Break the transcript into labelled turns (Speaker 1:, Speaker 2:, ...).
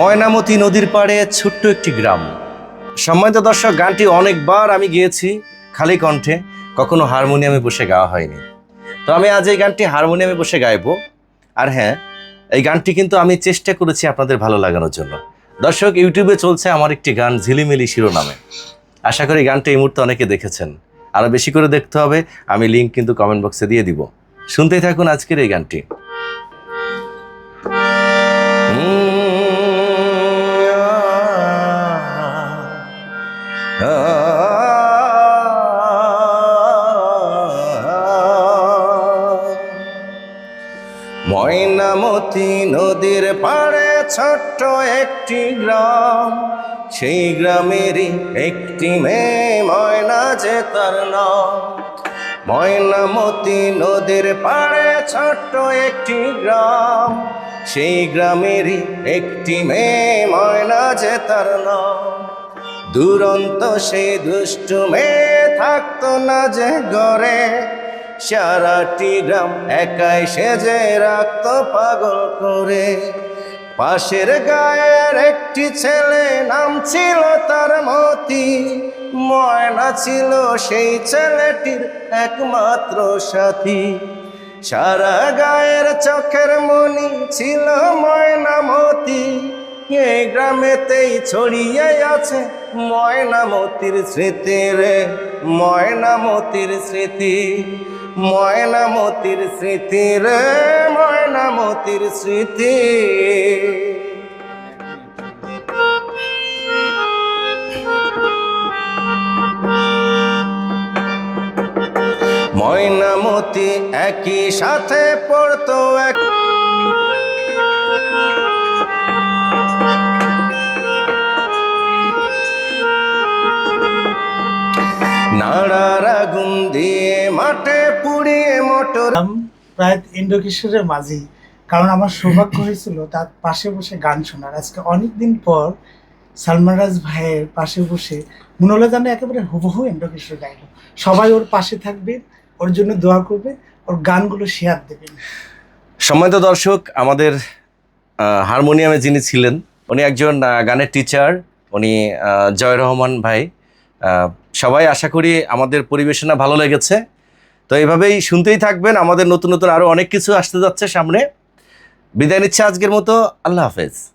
Speaker 1: ময়নামতি নদীর পাড়ে ছোট্ট একটি গ্রাম। সম্মানিত দর্শক, গানটি অনেকবার আমি গেয়েছি খালি কণ্ঠে, কখনো হারমোনিয়ামে বসে গাওয়া হয়নি। তো আমি আজ এই গানটি হারমোনিয়ামে বসে গাইবো। আর হ্যাঁ এই গানটি কিন্তু আমি চেষ্টা করেছি আপনাদের ভালো লাগানোর জন্য। দর্শক, ইউটিউবে চলছে আমার একটি গান, ঝিলিমিলি শিরোনামে। আশা করি গানটি এই মুহূর্তে অনেকে দেখেছেন। আরও বেশি করে দেখতে হবে, আমি লিঙ্ক কিন্তু কমেন্ট বক্সে দিয়ে দিব। শুনতেই থাকুন আজকের এই গানটি। ময়নামতি নদীর পাড়ে ছোট্ট একটি গ্রাম। সেই গ্রামেরই একটি মেয়ে ময়না যে তার নাম। ময়নামতি নদীর পাড়ে ছোট্ট একটি গ্রাম। সেই গ্রামেরই একটি মেয়ে ময়না যে তার নাম। দুরন্ত সেই দুষ্টু মেয়ে থাকতো না যে গড়ে সারাটি গ্রাম একাই সেজে রাখতো পাগল করে। পাশের গায়ের একটি ছেলে, নাম ছিল তার মতি। ময়না ছিল সেই ছেলেটির একমাত্র সাথী। সারা গায়ের চোখের মনি ছিল ময়নামতি এই গ্রামেতেই ছড়িয়ে আছে ময়নামতির স্মৃতি রে ময়নামতির স্মৃতি। ময়নামতির স্মৃতি রে ময়নামতির স্মৃতি। ময়নামতি একই সাথে পড়তো এক নাড়ার আগুন দিয়ে মাঠে পুড়িয়ে মোটর।
Speaker 2: প্রায় ইন্দ্রকিশোরের মাঝি কারণ আমার সৌভাগ্য হয়েছিল তার পাশে বসে গান শোনার। আজকে অনেক দিন পর সালমান রাজ ভাইয়ের পাশে বসে মনে হলো যেন একেবারে হুবহু ইন্দ্রকিশোর গাইল। সবাই ওর পাশে থাকবেন ওর জন্য দোয়া করবে ওর গানগুলো শেয়ার দেবেন।
Speaker 1: সম্মানিত দর্শক আমাদের হারমোনিয়ামে যিনি ছিলেন উনি একজন গানের টিচার উনি জয় রহমান ভাই। সবাই আশা করি আমাদের পরিবেশনা ভালো লেগেছে। তো এইভাবেই শুনতেই থাকবেন। আমাদের নতুন নতুন আরও অনেক কিছু আসতে যাচ্ছে সামনে। বিদায় নিচ্ছে আজকের মতো। আল্লাহ হাফেজ।